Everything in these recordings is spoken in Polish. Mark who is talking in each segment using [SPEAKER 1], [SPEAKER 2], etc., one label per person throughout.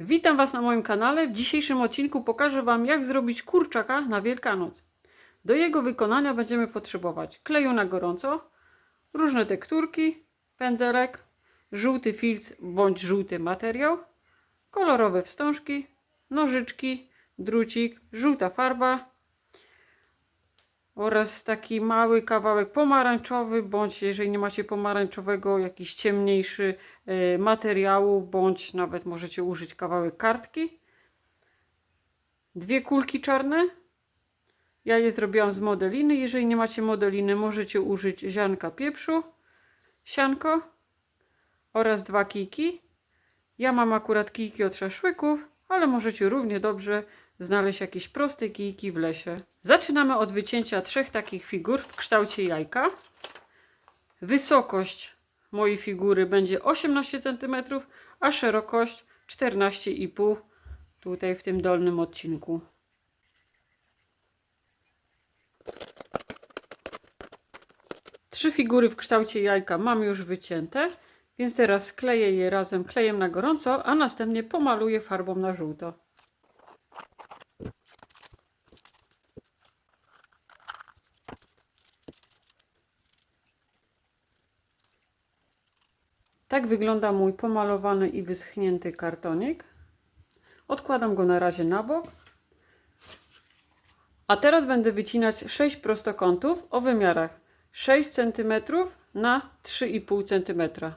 [SPEAKER 1] Witam Was na moim kanale. W dzisiejszym odcinku pokażę Wam, jak zrobić kurczaka na Wielkanoc. Do jego wykonania będziemy potrzebować kleju na gorąco, różne tekturki, pędzelek, żółty filc bądź żółty materiał, kolorowe wstążki, nożyczki, drucik, żółta farba oraz taki mały kawałek pomarańczowy, bądź jeżeli nie macie pomarańczowego, jakiś ciemniejszy y, materiału, bądź nawet możecie użyć kawałek kartki. Dwie kulki czarne. Ja je zrobiłam z modeliny. Jeżeli nie macie modeliny, możecie użyć ziarnka pieprzu, sianko oraz dwa kijki. Ja mam akurat kijki od szaszłyków, ale możecie równie dobrze znaleźć jakieś proste kijki w lesie. Zaczynamy od wycięcia trzech takich figur w kształcie jajka. Wysokość mojej figury będzie 18 cm, a szerokość 14,5 tutaj w tym dolnym odcinku. Trzy figury w kształcie jajka mam już wycięte, więc teraz skleję je razem klejem na gorąco, a następnie pomaluję farbą na żółto. Tak wygląda mój pomalowany i wyschnięty kartonik. Odkładam go na razie na bok. A teraz będę wycinać 6 prostokątów o wymiarach 6 cm na 3,5 cm.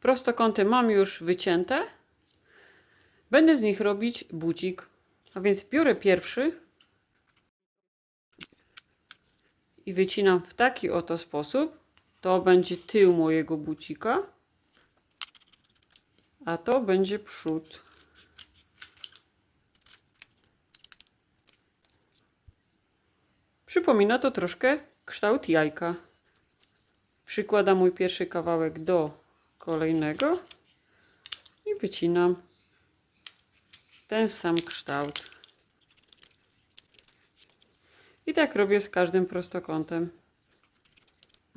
[SPEAKER 1] Prostokąty mam już wycięte. Będę z nich robić bucik. A więc biorę pierwszy i wycinam w taki oto sposób. To będzie tył mojego bucika, a to będzie przód. Przypomina to troszkę kształt jajka. Przykładam mój pierwszy kawałek do kolejnego i wycinam ten sam kształt. I tak robię z każdym prostokątem.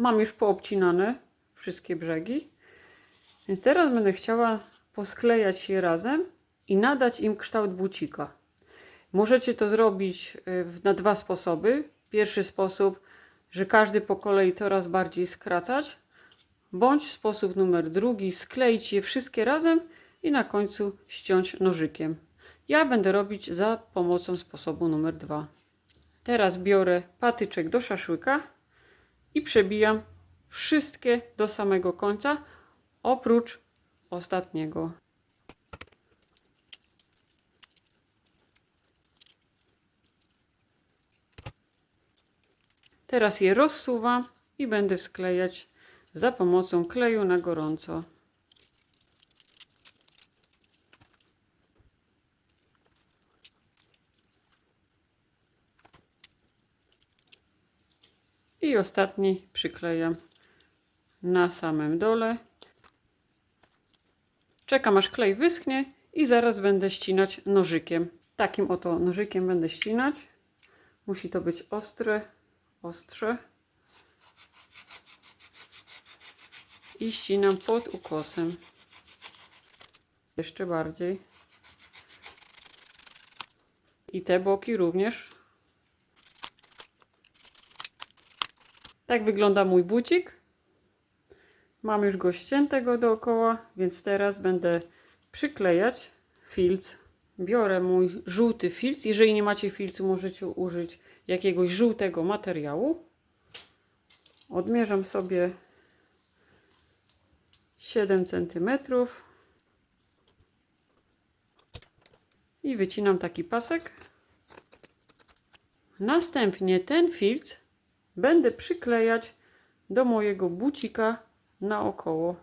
[SPEAKER 1] Mam już poobcinane wszystkie brzegi. Więc teraz będę chciała posklejać je razem i nadać im kształt bucika. Możecie to zrobić y, na dwa sposoby. Pierwszy sposób, że każdy po kolei coraz bardziej skracać, bądź sposób numer drugi, skleić je wszystkie razem i na końcu ściąć nożykiem. Ja będę robić za pomocą sposobu numer dwa. Teraz biorę patyczek do szaszłyka i przebijam wszystkie do samego końca, oprócz ostatniego. Teraz je rozsuwam i będę sklejać za pomocą kleju na gorąco. I ostatni przyklejam na samym dole. Czekam aż klej wyschnie i zaraz będę ścinać nożykiem. Takim oto nożykiem będę ścinać. Musi to być ostre, ostrze. I ścinam pod ukosem. Jeszcze bardziej. I te boki również. Tak wygląda mój bucik. Mam już go ściętego dookoła, więc teraz będę przyklejać filc. Biorę mój żółty filc. Jeżeli nie macie filcu, możecie użyć jakiegoś żółtego materiału. Odmierzam sobie 7 cm i wycinam taki pasek. Następnie ten filc będę przyklejać do mojego bucika naokoło.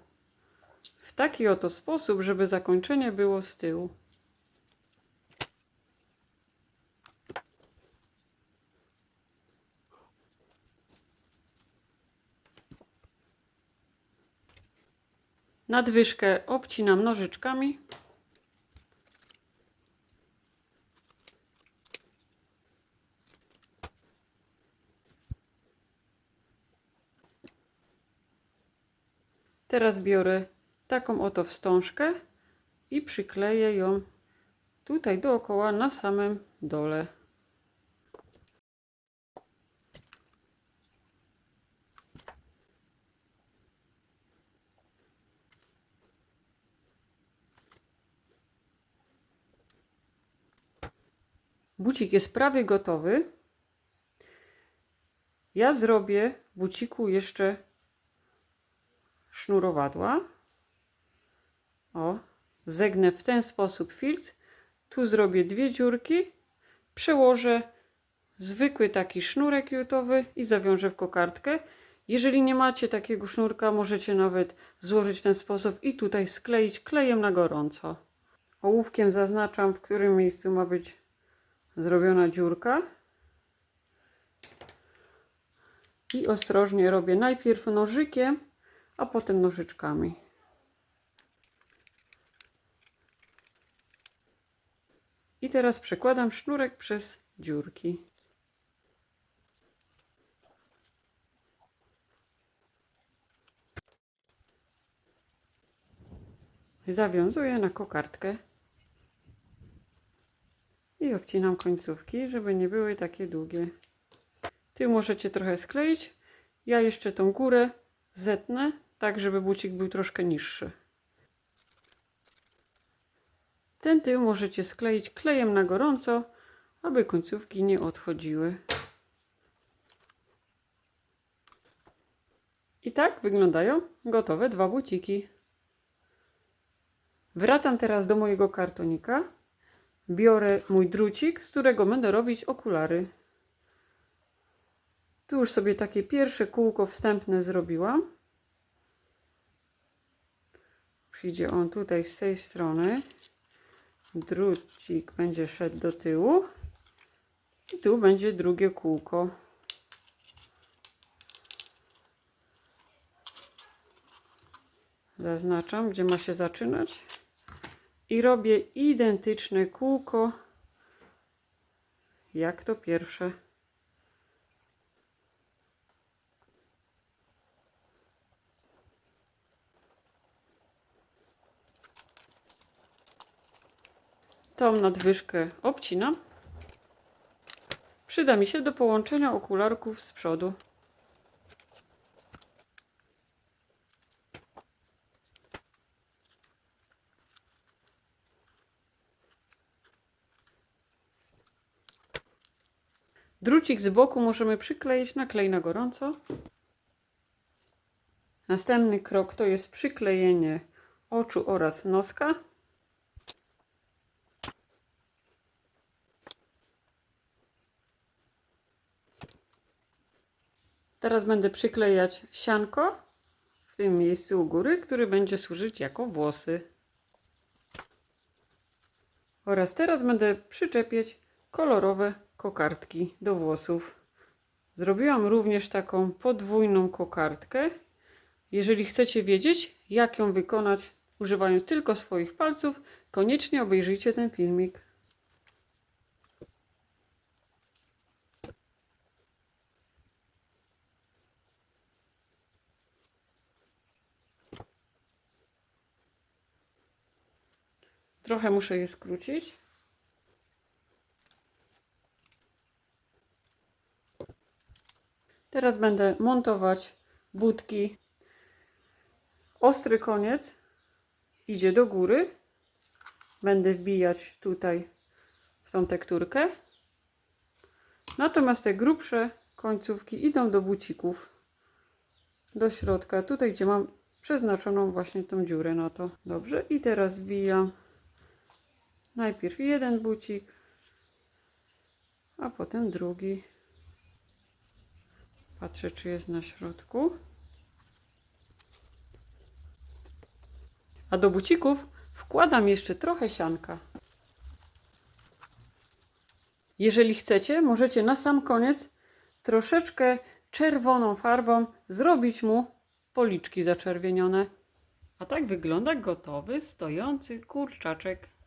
[SPEAKER 1] W taki oto sposób, żeby zakończenie było z tyłu. Nadwyżkę obcinam nożyczkami. Teraz biorę taką oto wstążkę i przykleję ją tutaj dookoła na samym dole. Bucik jest prawie gotowy. Ja zrobię buciku jeszcze sznurowadła. O, zegnę w ten sposób filc. Tu zrobię dwie dziurki. Przełożę zwykły taki sznurek jutowy i zawiążę w kokardkę. Jeżeli nie macie takiego sznurka, możecie nawet złożyć w ten sposób i tutaj skleić klejem na gorąco. Ołówkiem zaznaczam, w którym miejscu ma być zrobiona dziurka. I ostrożnie robię najpierw nożykiem, a potem nożyczkami. I teraz przekładam sznurek przez dziurki. Zawiązuję na kokardkę i obcinam końcówki, żeby nie były takie długie. Ty możecie trochę skleić. Ja jeszcze tą górę zetnę, tak żeby bucik był troszkę niższy. Ten tył możecie skleić klejem na gorąco, aby końcówki nie odchodziły. I tak wyglądają gotowe dwa buciki. Wracam teraz do mojego kartonika. Biorę mój drucik, z którego będę robić okulary. Tu już sobie takie pierwsze kółko wstępne zrobiłam. Przyjdzie on tutaj z tej strony. Drucik będzie szedł do tyłu. I tu będzie drugie kółko. Zaznaczam, gdzie ma się zaczynać. I robię identyczne kółko jak to pierwsze. Tą nadwyżkę obcinam. Przyda mi się do połączenia okularków z przodu. Drucik z boku możemy przykleić na klej na gorąco. Następny krok to jest przyklejenie oczu oraz noska. Teraz będę przyklejać sianko w tym miejscu u góry, który będzie służyć jako włosy. Oraz teraz będę przyczepiać kolorowe kokardki do włosów. Zrobiłam również taką podwójną kokardkę. Jeżeli chcecie wiedzieć, jak ją wykonać używając tylko swoich palców, koniecznie obejrzyjcie ten filmik. Trochę muszę je skrócić. Teraz będę montować budki. Ostry koniec idzie do góry. Będę wbijać tutaj w tą tekturkę. Natomiast te grubsze końcówki idą do bucików. Do środka, tutaj gdzie mam przeznaczoną właśnie tą dziurę na to. Dobrze, i teraz wbijam najpierw jeden bucik, a potem drugi. Patrzę, czy jest na środku. A do bucików wkładam jeszcze trochę sianka. Jeżeli chcecie, możecie na sam koniec troszeczkę czerwoną farbą zrobić mu policzki zaczerwienione. A tak wygląda gotowy, stojący kurczaczek.